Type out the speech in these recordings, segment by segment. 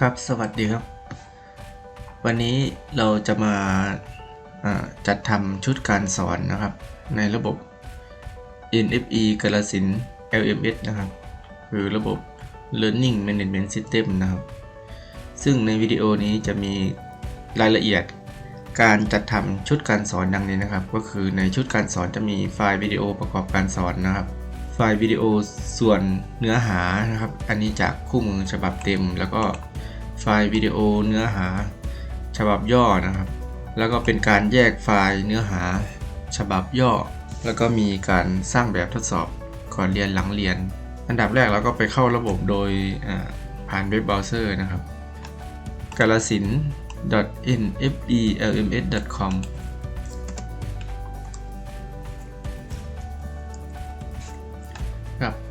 ครับ สวัสดีครับ วันนี้เราจะมาาจัดทำชุดการสอนนะครับ ในระบบ NFE กาลสิน LMS นะครับหรือระบบ Learning Management System นะครับ ซึ่งในวิดีโอนี้จะมีรายละเอียดการจัดทำชุดการสอนดังนี้นะครับ ก็คือในชุดการสอนจะมีไฟล์วิดีโอประกอบการสอนนะครับ ไฟล์วิดีโอส่วนเนื้อหานะครับ อันนี้จากคู่มือฉบับเต็ม แล้วก็ไฟล์วิดีโอเนื้อหาฉบับย่อนะครับ แล้วก็เป็นการแยกไฟล์เนื้อหาฉบับย่อ แล้วก็มีการสร้างแบบทดสอบก่อนเรียนหลังเรียน อันดับแรกเราก็ไปเข้าระบบโดยผ่านเว็บเบราว์เซอร์นะครับกาลสิน .nfelms.com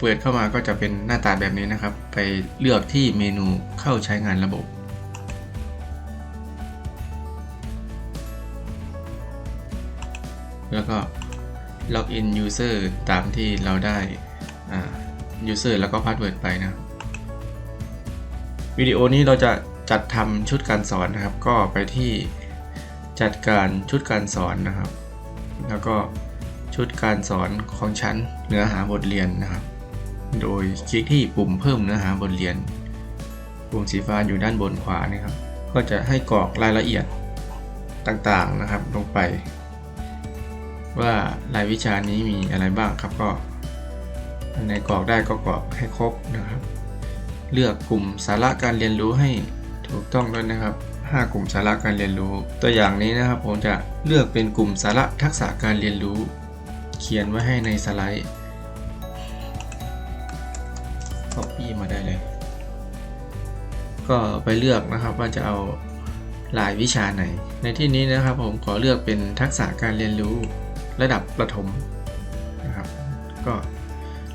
เปิดเข้ามาก็จะเป็นหน้าตาแบบนี้นะครับ ไปเลือกที่เมนูเข้าใช้งานระบบ แล้วก็ล็อกอิน User ตามที่เราได้อ่า User แล้วก็ Password ไปนะวิดีโอนี้เราจะจัดทำชุดการสอนนะครับ ก็ไปที่จัดการชุดการสอนนะครับ แล้วก็ชุดการสอนของชั้นเนื้อหาบทเรียนนะครับ โดยคลิกที่ปุ่มเพิ่มเนื้อหาบทเรียน ปุ่มสีฟ้าอยู่ด้านบนขวานี่ครับ ก็จะให้กรอกรายละเอียดต่างๆนะครับลงไป ว่ารายวิชานี้มีอะไรบ้างครับก็อันไหนกรอกได้ก็กรอกให้ครบนะครับ เลือกกลุ่มสาระการเรียนรู้ให้ถูกต้องด้วยนะครับ 5 กลุ่มสาระการเรียนรู้ ตัวอย่างนี้นะครับผมจะเลือกเป็นกลุ่มสาระทักษะการเรียนรู้ เขียนไว้ให้ในสไลด์ ก็ไปเลือกนะครับว่าจะเอารายวิชาไหน ในที่นี้นะครับผมขอเลือกเป็นทักษะการเรียนรู้ระดับประถมนะครับ ก็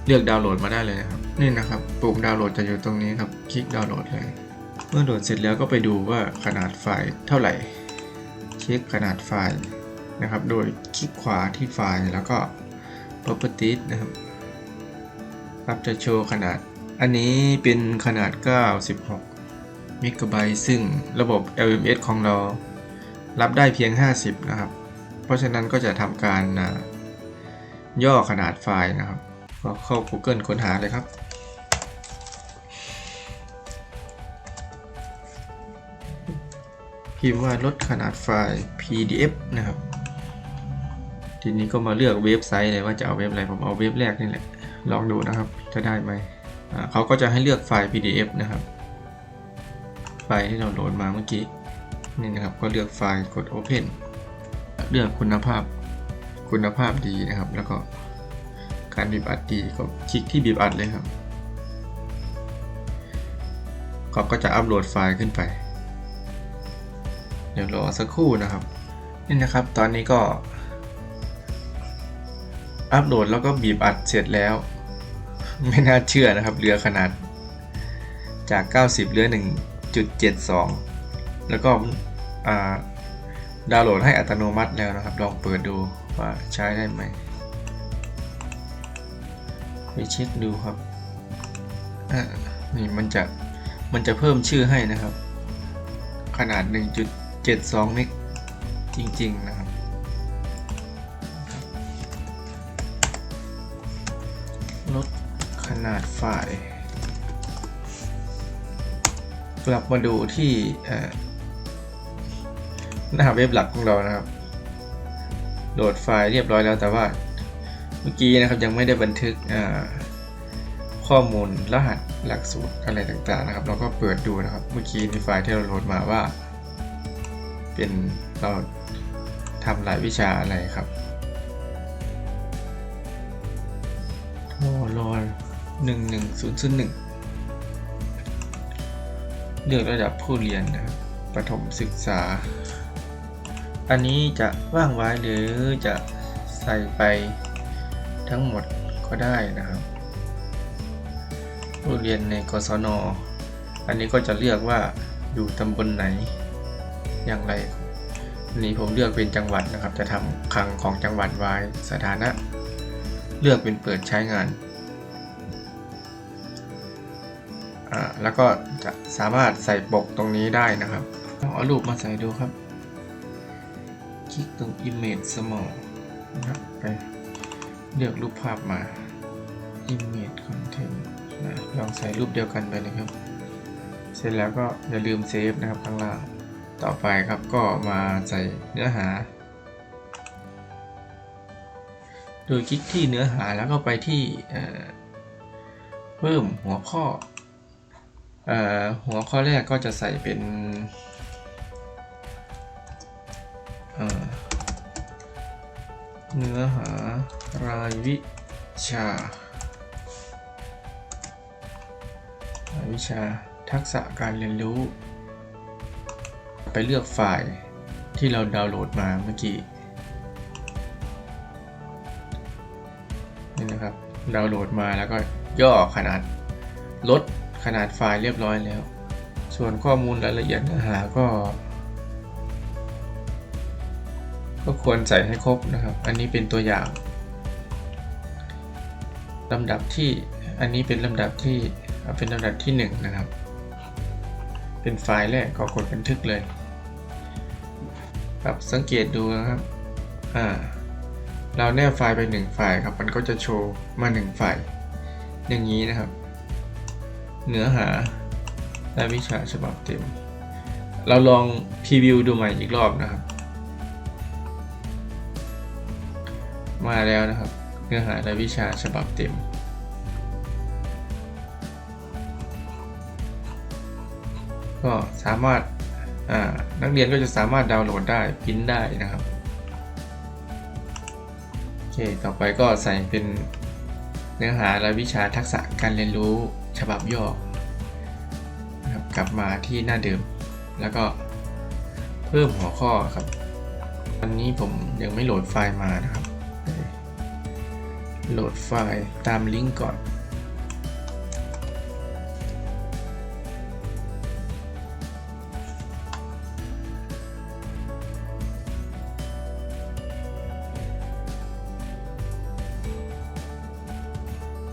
เลือกดาวน์โหลดมาได้เลยนะครับ นี่นะครับปุ่มดาวน์โหลดจะอยู่ตรงนี้ครับ คลิกดาวน์โหลดเลย เมื่อโหลดเสร็จแล้วก็ไปดูว่าขนาดไฟล์เท่าไหร่ เช็คขนาดไฟล์นะครับ โดยคลิกขวาที่ไฟล์แล้วก็ properties นะครับครับจะโชว์ขนาด อันนี้เป็นขนาด 96 เมกะไบต์ซึ่งระบบ LMS ของเรารับได้เพียง 50 นะครับ เพราะฉะนั้นก็จะทำการย่อขนาดไฟล์นะครับก็เข้า Google ค้นหาเลยครับ พิมพ์ว่าลดขนาดไฟล์ PDF นะครับ ทีนี้ก็มาเลือกเว็บไซต์เลยว่าจะเอาเว็บอะไร ผมเอาเว็บแรกนี่แหละ ลองดูนะครับ จะได้ไหม เขาก็จะให้เลือกไฟล์ PDF นะครับ ฟล์ที่เราโหลดมาเมื่อกี้นี่นะครับก็เลือกไฟล์กด Open เลือกคุณภาพคุณภาพดีนะครับ แล้วก็การบีบอัดดีก็คลิกที่บีบอัดเลยครับเขาก็จะอัปโหลดไฟล์ขึ้นไป เดี๋ยวรอสักครู่นะครับนี่นะครับ ตอนนี้ก็ อัปโหลดแล้วก็บีบอัดเสร็จแล้ว ไม่น่าเชื่อนะครับเหลือขนาดจาก 90เหลือ 1.72 แล้วก็ดาวน์โหลดให้อัตโนมัติแล้วนะครับ ลองเปิดดูว่าใช้ได้ไหม ไปเช็คดูครับอ่านี่มันจะมันจะเพิ่มชื่อให้นะครับ ขนาด 1.72 เมกจริง ๆ นะครับลดขนาดไฟล์ กลับมาดูที่หน้าเว็บหลักของเรานะครับ โหลดไฟล์เรียบร้อยแล้วแต่ว่าเมื่อกี้นะครับยังไม่ได้บันทึกข้อมูลรหัสหลักสูตรอะไรต่างๆนะครับ เราก็เปิดดูนะครับ เมื่อกี้มีไฟล์ที่เราโหลดมาว่า เป็นเราทำรายวิชาอะไรครับโทรรอหนึ่งหนึ่งศูนย์ศูนย์หนึ่ง เลือกระดับผู้เรียนนะครับประถมศึกษา อันนี้จะว่างไว้หรือจะใส่ไปทั้งหมดก็ได้นะครับ ผู้เรียนในกศนอันนี้ก็จะเลือกว่าอยู่ตำบลไหนอย่างไรอันนี้ผมเลือกเป็นจังหวัดนะครับ จะทำคลังของจังหวัดไว้สถานะ เลือกเป็นเปิดใช้งาน อ่าแล้วก็จะสามารถใส่ปกตรงนี้ได้นะครับลองเอารูปมาใส่ดูครับ คลิกตรง image small นะครับไปเลือกรูปภาพมา image content นะลองใส่รูปเดียวกันไปเลยครับ เสร็จแล้วก็อย่าลืมเซฟนะครับข้างล่างต่อไปครับก็มาใส่เนื้อหา โดยคลิกที่เนื้อหาแล้วก็ไปที่เพิ่มหัวข้อ หัวข้อแรกก็จะใส่เป็นเนื้อหารายวิชารายวิชาทักษะการเรียนรู้ ไปเลือกไฟล์ที่เราดาวน์โหลดมาเมื่อกี้นี่นะครับดาวน์โหลดมาแล้วก็ย่อขนาดลด ขนาดไฟล์เรียบร้อยแล้ว ส่วนข้อมูลรายละเอียดเนื้อหาก็ ก็ควรใส่ให้ครบนะครับ อันนี้เป็นตัวอย่างลำดับที่อันนี้เป็นลำดับที่เป็นลำดับที่ 1 นะครับ เป็นไฟล์แรกก็กดบันทึกเลยครับสังเกตดูนะครับอ่าเราแนบไฟล์ไป 1 ไฟล์ครับ มันก็จะโชว์มา 1 ไฟล์ อย่างนี้นะครับ เนื้อหาและวิชาฉบับเต็ม เราลองพรีวิวดูใหม่อีกรอบนะครับ มาแล้วนะครับ เนื้อหาและวิชาฉบับเต็ม ก็สามารถานักเรียนก็จะสามารถดาวน์โหลดได้พิมพ์ได้นะครับโอเคต่อไปก็ใส่เป็นเนื้อหาและวิชาทักษะการเรียนรู้ ฉบับย่อนะครับกลับมาที่หน้าเดิม แล้วก็เพิ่มหัวข้อครับวันนี้ผมยังไม่โหลดไฟล์มานะครับ โหลดไฟล์ตามลิงก์ก่อน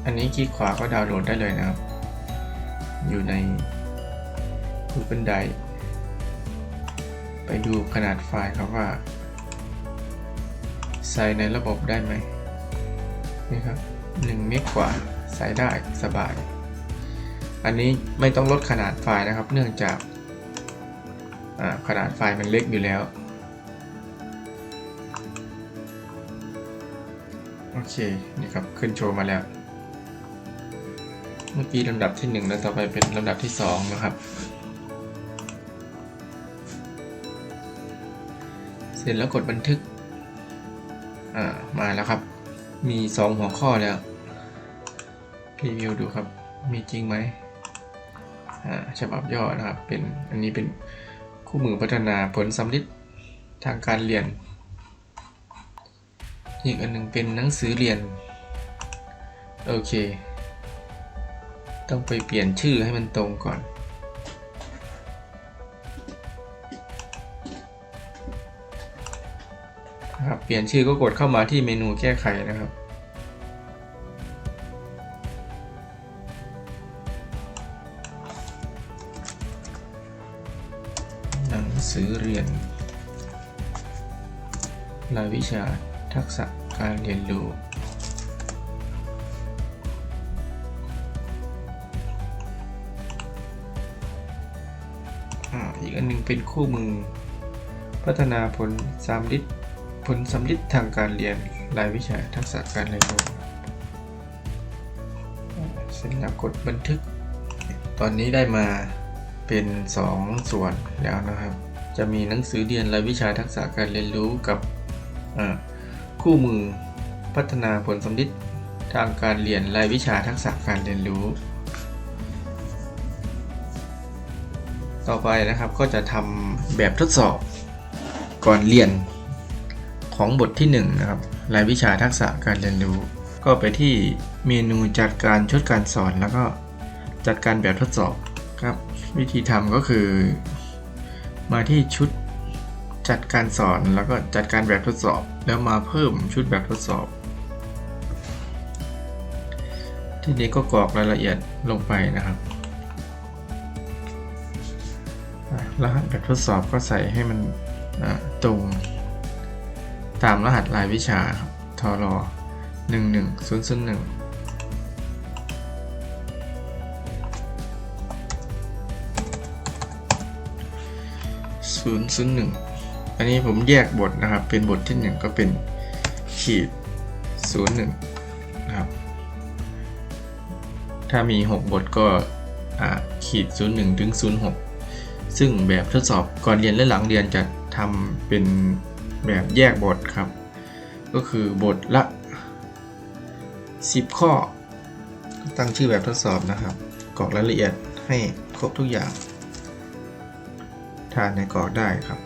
อันนี้คลิกขวาก็ดาวน์โหลดได้เลยนะครับ อยู่ใน Google Drive ไปดูขนาดไฟล์ครับว่าใส่ในระบบได้ไหมนี่ครับ1เมกกว่าใส่ได้สบาย อันนี้ไม่ต้องลดขนาดไฟล์นะครับ เนื่องจากขนาดไฟล์มันเล็กอยู่แล้ว โอเค นี่ครับ ขึ้นโชว์มาแล้ว เมื่อกี้ลำดับที่ 1 แล้วต่อไปเป็นลำดับที่ 2 นะครับ เสร็จแล้วกดบันทึก อ่า มาแล้วครับ มี 2 หัวข้อแล้ว รีวิวดูครับ มีจริงไหมอ่า ฉบับย่อนะครับ เป็น อันนี้เป็นคู่มือพัฒนาผลสำลิดทางการเรียน อีกอันหนึ่งเป็นหนังสือเรียน โอเค ต้องไปเปลี่ยนชื่อให้มันตรงก่อนนะครับ เปลี่ยนชื่อก็กดเข้ามาที่เมนูแก้ไขนะครับ หนังสือเรียน รายวิชา ทักษะการเรียนรู้ หนึงเป็นคู่มือ พัฒนาผลสามลิดผลสำลิดทางการเรียนรายวิชาทักษะการเรียนรู้เสร็จแล้วกดบันทึก ตอนนี้ได้มาเป็น 2 ส่วนแล้วนะครับ จะมีหนังสือเรียนรายวิชาทักษะการเรียนรู้กับคู่มือพัฒนาผลสำลิดทางการเรียนรายวิชาทักษะการเรียนรู้ ต่อไปนะครับก็จะทำแบบทดสอบก่อนเรียนของบทที่1นะครับรายวิชาทักษะการเรียนรู้ ก็ไปที่เมนูจัดการชุดการสอนแล้วก็จัดการแบบทดสอบครับวิธีทำก็คือ มาที่ชุดจัดการสอนแล้วก็จัดการแบบทดสอบ แล้วมาเพิ่มชุดแบบทดสอบ ทีนี้ก็กรอกรายละเอียดลงไปนะครับ รหัสแบบทดสอบก็ใส่ให้มันตรงตามรหัสรายวิชาครับทอรอหนึ่งหนึ่งศูนย์ศูนย์หนึ่งศูนย์ศูนย์หนึ่งอันนี้ผมแยกบทนะครับ เป็นบทที่หนึ่งก็เป็นขีดศูนย์หนึ่งนะครับ ถ้ามี6บทก็อ่าขีด01ถึง06 ซึ่งแบบทดสอบก่อนเรียนและหลังเรียนจะทำเป็นแบบแยกบทครับ ก็คือบทละ 10 ข้อ ตั้งชื่อแบบทดสอบนะครับกรอกรายละเอียดให้ครบทุกอย่าง ทานในกรอกได้ครับ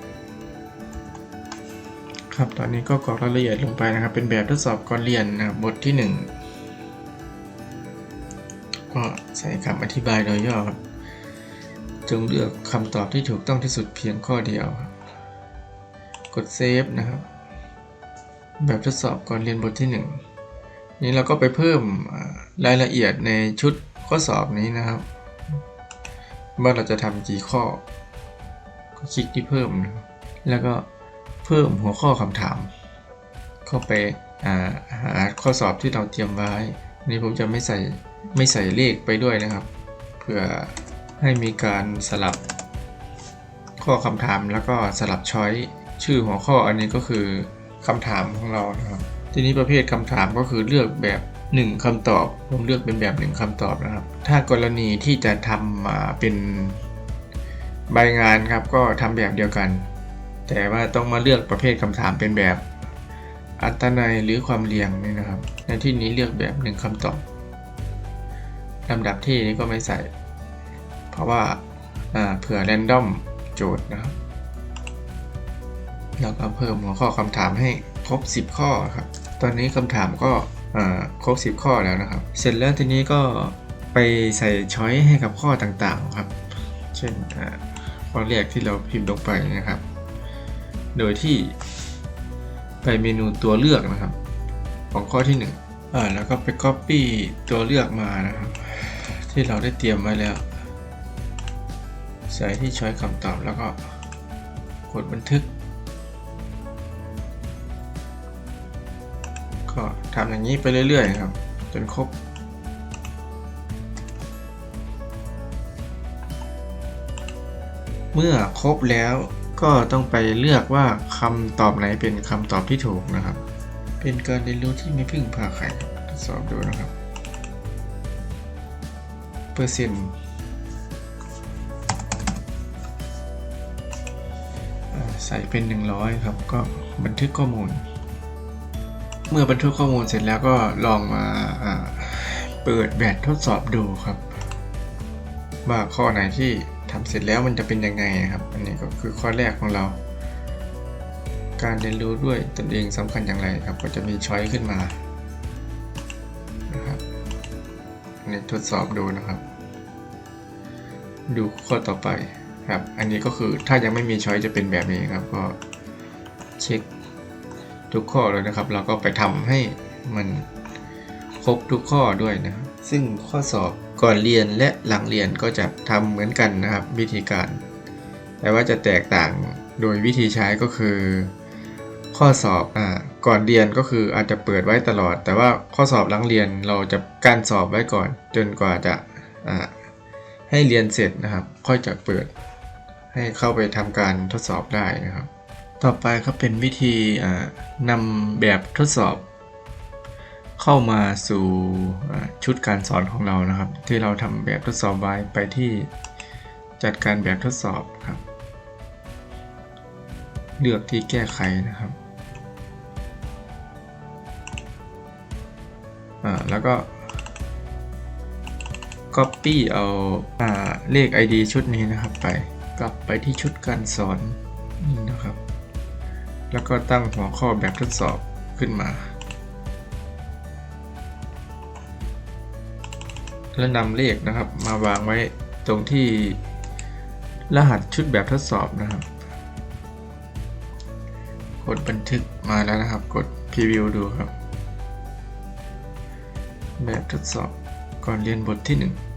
ครับตอนนี้ก็กรอกรายละเอียดลงไปนะครับ เป็นแบบทดสอบก่อนเรียนนะครับบทที่ 1 ก็ใส่คำอธิบายโดยย่อครับ จงเลือกคำตอบที่ถูกต้องที่สุดเพียงข้อเดียวครับกดเซฟนะครับ แบบทดสอบก่อนเรียนบทที่ 1 นี้เราก็ไปเพิ่มรายละเอียดในชุดข้อสอบนี้นะครับว่าเราจะทำกี่ข้อ ก็คลิกที่เพิ่มนะแล้วก็เพิ่มหัวข้อคำถาม เข้าไปาหาข้อสอบที่เราเตรียมไว้ นี่ผมจะไม่ใส่ไม่ใส่เลขไปด้วยนะครับเพื่อ ให้มีการสลับข้อคำถามแล้วก็สลับช้อยชื่อหัวข้ออันนี้ก็คือคำถามของเรานะครับทีนี้ประเภทคำถามก็คือเลือกแบบ 1คำตอบ ผมเลือกเป็นแบบ 1คำตอบนะครับ ถ้ากรณีที่จะทำมาเป็นใบงานครับก็ทำแบบเดียวกัน แต่ว่าต้องมาเลือกประเภทคำถามเป็นแบบ อัตนัยหรือความเรียงนี่นะครับ ในที่นี้เลือกแบบหนึ่งคำตอบลำดับที่นี้ก็ไม่ใส่ ราะว่าเผื่อแรนดอมโจทย์นะครับ แล้วก็เพิ่มหัวข้อคำถามให้ครบ 10 ข้อครับ ตอนนี้คำถามก็ครบ 10 ข้อแล้วนะครับ เสร็จแล้วทีนี้ก็ไปใส่ช้อยให้กับข้อต่างๆครับ เช่นข้อแรกที่เราพิมพ์ลงไปนะครับ โดยที่ไปเมนูตัวเลือกนะครับ ของข้อที่1อ่าแล้วก็ไป Copy ตัวเลือกมานะครับ ที่เราได้เตรียมไว้แล้ว ใส่ที่ช้อยคำตอบแล้วก็กดบันทึก ก็ทำอย่างนี้ไปเรื่อยๆครับ จนครบเมื่อครบแล้วก็ต้องไปเลือกว่าคำตอบไหนเป็นคำตอบที่ถูกนะครับ เป็นการเรียนรู้ที่ไม่พึ่งพาใครทดสอบดูนะครับ เปอร์เซ็นต์ ใส่เป็น 100 ครับ ก็บันทึกข้อมูล เมื่อบันทึกข้อมูลเสร็จแล้วก็ลองมาเปิดแบบทดสอบดูครับ ว่าข้อไหนที่ทำเสร็จแล้วมันจะเป็นยังไงครับ อันนี้ก็คือข้อแรกของเรา การเรียนรู้ด้วยตนเองสำคัญอย่างไรครับ ก็จะมีช้อยขึ้นมานะครับอันนี้ทดสอบดูนะครับ ดูข้อต่อไป ครับ อันนี้ก็คือถ้ายังไม่มีช้อยจะเป็นแบบนี้ครับ ก็เช็คทุกข้อเลยนะครับ เราก็ไปทำให้มันครบทุกข้อด้วยนะครับ ซึ่งข้อสอบก่อนเรียนและหลังเรียนก็จะทำเหมือนกันนะครับ วิธีการ แต่ว่าจะแตกต่างโดยวิธีใช้ก็คือ ข้อสอบอ่าก่อนเรียนก็คืออาจจะเปิดไว้ตลอด แต่ว่าข้อสอบหลังเรียนเราจะการสอบไว้ก่อน จนกว่าจะอ่าให้เรียนเสร็จนะครับ ค่อยจะเปิด ให้เข้าไปทำการทดสอบได้นะครับ ต่อไปก็เป็นวิธีนำแบบทดสอบ เข้ามาสู่ชุดการสอนของเรานะครับ ที่เราทำแบบทดสอบไว้ไปที่จัดการแบบทดสอบครับ เลือกที่แก้ไขนะครับแล้วก็ Copy เอาอาเลข ID ชุดนี้นะครับไป กลับไปที่ชุดการสอนนี่นะครับ แล้วก็ตั้งหัวข้อแบบทดสอบขึ้นมา แล้วนำเลขนะครับมาวางไว้ตรงที่รหัสชุดแบบทดสอบนะครับ กดบันทึกมาแล้วนะครับ กดพรีวิวดูครับ แบบทดสอบก่อนเรียนบทที่ 1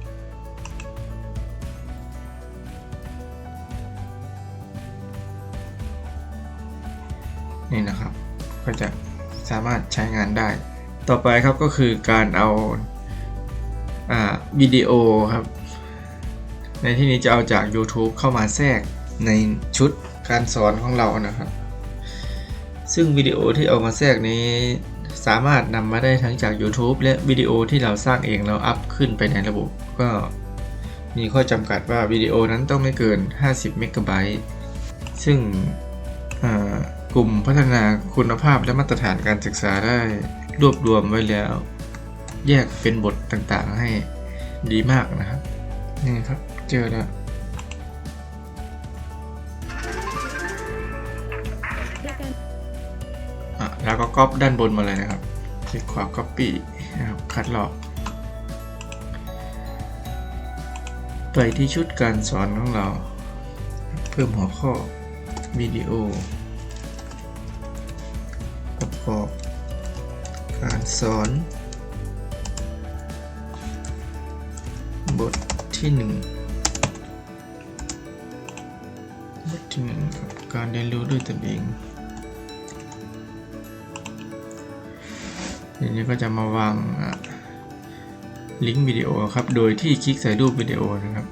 นี่นะครับ ก็จะสามารถใช้งานได้ ต่อไปครับก็คือการเอาวิดีโอครับ ในที่นี้จะเอาจาก YouTube เข้ามาแทรกในชุดการสอนของเรานะครับ ซึ่งวิดีโอที่เอามาแทรกนี้สามารถนำมาได้ทั้งจาก YouTube และวิดีโอที่เราสร้างเองเราอัพขึ้นไปในระบบ ก็มีข้อจำกัดว่าวิดีโอนั้นต้องไม่เกิน 50 เมกะไบต์ซึ่ง กลุ่มพัฒนาคุณภาพและมาตรฐานการศึกษาได้รวบรวมไว้แล้ว แยกเป็นบทต่างๆให้ดีมากนะครับ นี่ครับเจอแล้วอะแล้วก็ก๊อปด้านบนมาเลยนะครับ คลิกขวา Copy นะครับ คัดลอก ไปที่ชุดการสอนของเรา เพิ่มหัวข้อ วิดีโอ ประกอบ การสอน บทที่หนึ่งบทที่หนึ่งครับการเรียนรู้ด้วยตนเองทีนี้ก็จะมาวางลิงก์วิดีโอครับ โดยที่คลิกใส่รูปวิดีโอนะครับ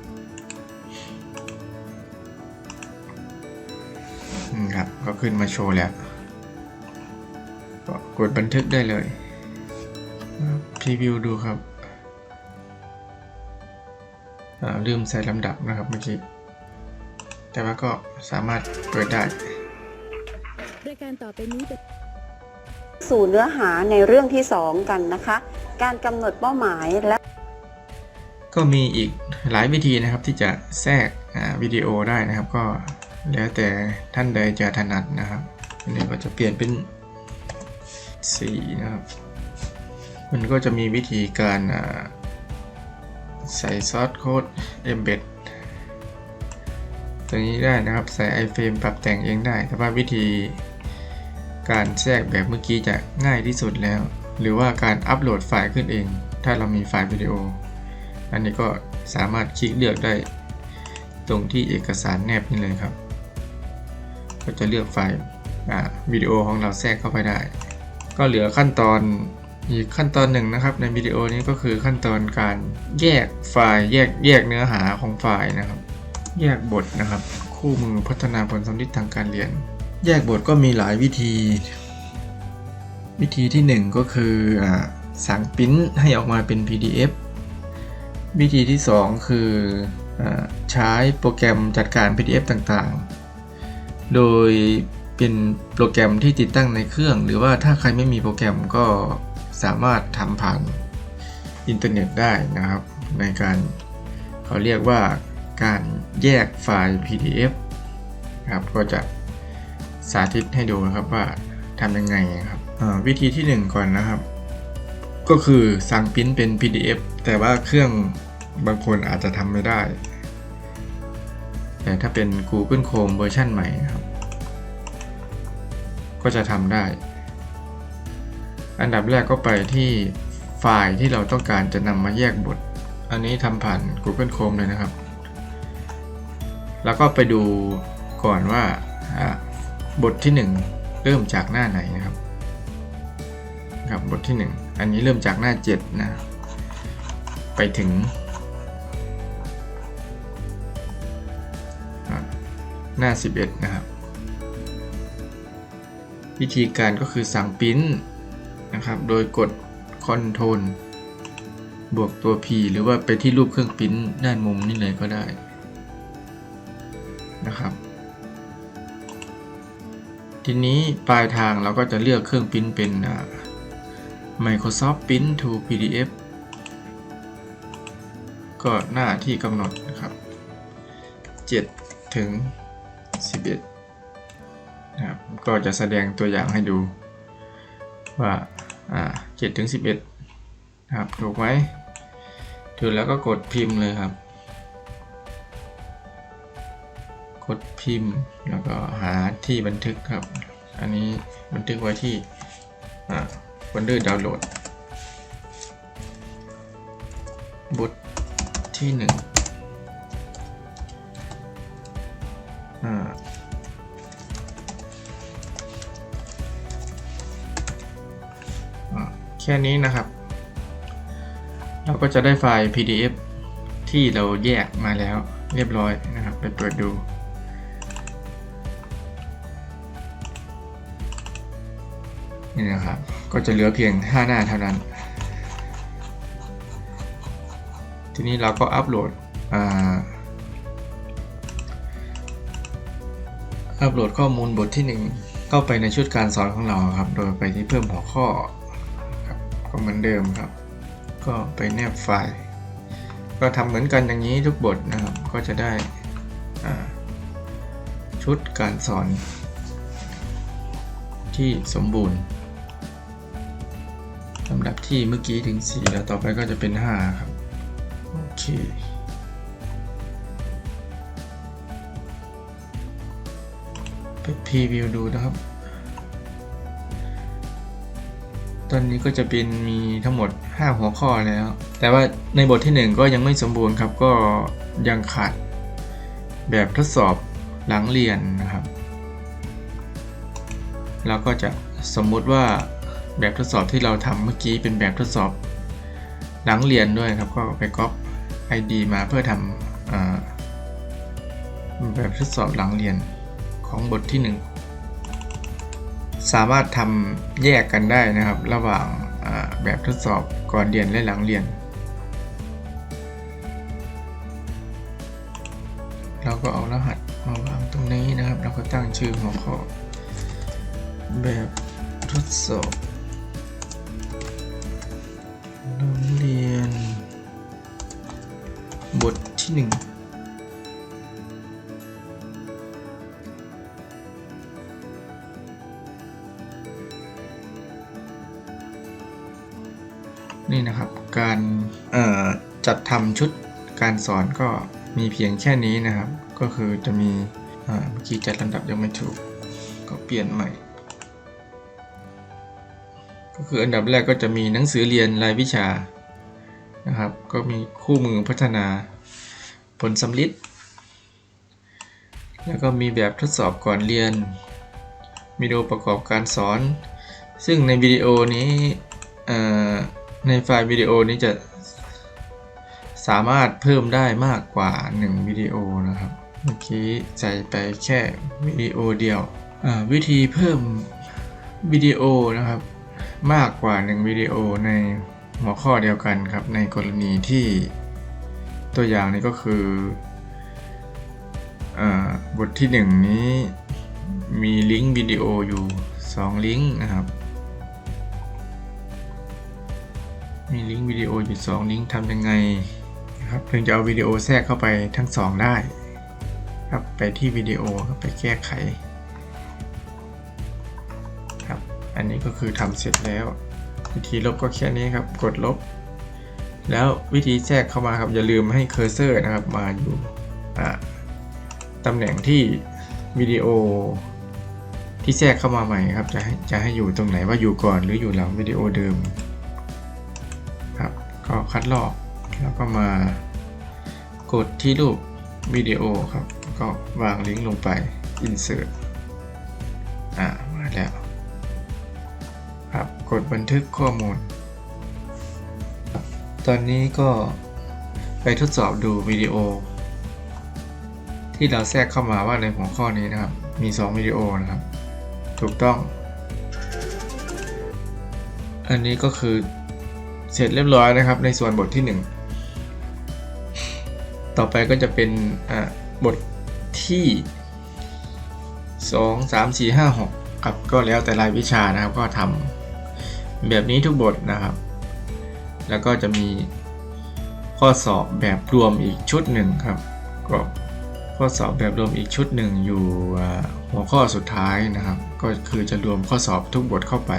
ก็ขึ้นมาโชว์แล้ว ก็กดบันทึกได้เลยพรีวิวดูครับอ่าลืมใส่ลำดับนะครับเมื่อกี้ แต่ว่าก็สามารถเปิดได้รายการต่อไปนี้เป็นสู่เนื้อหาในเรื่องที่ 2 กันนะคะ การกำหนดเป้าหมายและ ก็มีอีกหลายวิธีนะครับที่จะแทรกอ่าวิดีโอได้นะครับก็ แล้วแต่ท่านใดจะถนัดนะครับอันนี้ก็จะเปลี่ยนเป็นสีนะครับ มันก็จะมีวิธีการใส่ซอสโค้ด embed ตัวนี้ได้นะครับใส่ iframe ปรับแต่งเองได้ แต่ว่าวิธีการแทรกแบบเมื่อกี้จะง่ายที่สุดแล้ว หรือว่าการอัปโหลดไฟล์ขึ้นเอง ถ้าเรามีไฟล์วิดีโอ อันนี้ก็สามารถคลิกเลือกได้ ตรงที่เอกสารแนบนี่เลยครับ ก็จะเลือกไฟล์วิดีโอของเราแทรกเข้าไปได้ ก็เหลือขั้นตอนอีกขั้นตอนหนึ่งนะครับ ในวิดีโอนี้ก็คือขั้นตอนการแยกไฟล์แยกแยกเนื้อหาของไฟล์นะครับ แยกบทนะครับ คู่มือพัฒนาผลสำลิดทางการเรียน แยกบทก็มีหลายวิธี วิธีที่หนึ่งก็คืออสั่งปริ้นให้ออกมาเป็น PDF วิธีที่ 2 คืออใช้โปรแกรมจัดการ PDF ต่างๆ โดยเป็นโปรแกรมที่ติดตั้งในเครื่อง หรือว่าถ้าใครไม่มีโปรแกรมก็สามารถทำผ่านอินเทอร์เน็ตได้นะครับ ในการเขาเรียกว่าการแยกไฟล์ PDF ครับก็จะสาธิตให้ดูนะครับว่าทำยังไงครับวิธีที่ 1 ก่อนนะครับ ก็คือสั่งปริ้นเป็น PDF แต่ว่าเครื่องบางคนอาจจะทำไม่ได้ แต่ถ้าเป็น Google Chrome เวอร์ชันใหม่นะครับ ก็จะทำได้ อันดับแรกก็ไปที่ไฟล์ที่เราต้องการจะนำมาแยกบท อันนี้ทำผ่าน Google Chrome เลยนะครับ แล้วก็ไปดูก่อนว่าอ่าบทที่ 1 เริ่มจากหน้าไหนนะครับครับบทที่ 1 อันนี้เริ่มจากหน้า 7 นะ ไปถึง หน้า 11 นะครับ วิธีการก็คือสั่งปริ้นนะครับ โดยกด Ctrl บวกตัว P หรือว่าไปที่รูปเครื่องปริ้นด้านมุมนี่เลยก็ได้นะครับ ทีนี้ปลายทางเราก็จะเลือกเครื่องปริ้นเป็น Microsoft Print to PDF ก็หน้าที่กำหนดนะครับ 7 ถึง 11นะครับก็จะแสดงตัวอย่างให้ดูว่าอ่า7ถึง 11ครับถูกไหมถูกแล้วก็กดพิมพ์เลยครับ กดพิมพ์แล้วก็หาที่บันทึกครับ อันนี้บันทึกไว้ที่อ่าวันเดอร์ดาวน์โหลดบทที่ 1 แค่นี้นะครับ เราก็จะได้ไฟล์ PDF ที่เราแยกมาแล้วเรียบร้อยนะครับ ไปเปิดดู นี่นะครับ ก็จะเหลือเพียง 5 หน้าเท่านั้น ทีนี้เราก็อัปโหลดอ่า อัปโหลดข้อมูลบทที่ 1 เข้าไปในชุดการสอนของเราครับ โดยไปที่เพิ่มหัวข้อครับก็เหมือนเดิมครับ ก็ไปแนบไฟล์ก็ทำเหมือนกันอย่างนี้ทุกบทนะครับ ก็จะได้ชุดการสอน ที่สมบูรณ์ลำดับที่เมื่อกี้ถึง 4 แล้วต่อไปก็จะเป็น 5 ครับ โอเค ไปพรีวิวดูนะครับ ตอนนี้ก็จะเป็นมีทั้งหมด 5 หัวข้อแล้ว แต่ว่าในบทที่ 1 ก็ยังไม่สมบูรณ์ครับ ก็ยังขาดแบบทดสอบหลังเรียนนะครับ เราก็จะสมมุติว่าแบบทดสอบที่เราทำเมื่อกี้เป็นแบบทดสอบหลังเรียนด้วยครับ ก็ไปก๊อป ID มาเพื่อทำอแบบทดสอบหลังเรียน ของบทที่ 1 สามารถทำแยกกันได้นะครับ ระหว่างแบบทดสอบก่อนเรียนและหลังเรียน เราก็เอารหัสมาวางตรงนี้นะครับแล้วก็ตั้งชื่อหัวข้อ แบบทดสอบโรงเรียน บทที่ห นี่นะครับ การจัดทำชุดการสอนก็มีเพียงแค่นี้นะครับ ก็คือจะมีเมื่อกี้จัดลำดับยังไม่ถูก ก็เปลี่ยนใหม่ ก็คืออันดับแรกก็จะมีหนังสือเรียนรายวิชานะครับ ก็มีคู่มือพัฒนาผลสำลิดแล้วก็มีแบบทดสอบก่อนเรียนวิดีโอประกอบการสอน ซึ่งในวิดีโอนี้ ในไฟล์วิดีโอนี้จะสามารถเพิ่มได้มากกว่า 1 วิดีโอนะครับ เมื่อกี้ใส่ไปแค่วิดีโอเดียว วิธีเพิ่มวิดีโอนะครับมากกว่า 1 วิดีโอในหัวข้อเดียวกันครับ ในกรณีที่ตัวอย่างนี้ก็คืออบทที่ 1 นี้มีลิงก์วิดีโออยู่ 2 ลิงก์นะครับ มีลิงก์วิดีโออยู่ 2 ลิงก์ทำยังไงนะครับถึงจะเอาวิดีโอแทรกเข้าไปทั้ง 2 ได้ครับไปที่วิดีโอครับไปแก้ไขครับอันนี้ก็คือทำเสร็จแล้ว วิธีลบก็แค่นี้ครับกดลบ แล้ววิธีแทรกเข้ามาครับอย่าลืมให้เคอร์เซอร์นะครับมาอยู่ตำแหน่งที่วิดีโอที่แทรกเข้ามาใหม่ครับจะให้จะให้อยู่ตรงไหนว่าอยู่ก่อนหรืออยู่หลังวิดีโอเดิม คัดลอก แล้วก็มากดที่รูปวิดีโอครับ ก็วางลิงก์ลงไป insert อ่ามาแล้วครับกดบันทึกข้อมูล ตอนนี้ก็ไปทดสอบดูวิดีโอ ที่เราแทรกเข้ามาว่าในหัวข้อนี้นะครับ มี 2 วิดีโอนะครับ ถูกต้อง อันนี้ก็คือ เสร็จเรียบร้อยนะครับ ในส่วนบทที่ 1 ต่อไปก็จะเป็นบทที่ 2 3 4 5 6ครับก็แล้วแต่รายวิชานะครับก็ทำแบบนี้ทุกบทนะครับ แล้วก็จะมีข้อสอบแบบรวมอีกชุดหนึ่งครับก็ข้อสอบแบบรวมอีกชุดหนึ่งอยู่หัวข้อสุดท้ายนะครับ ก็คือจะรวมข้อสอบทุกบทเข้าไป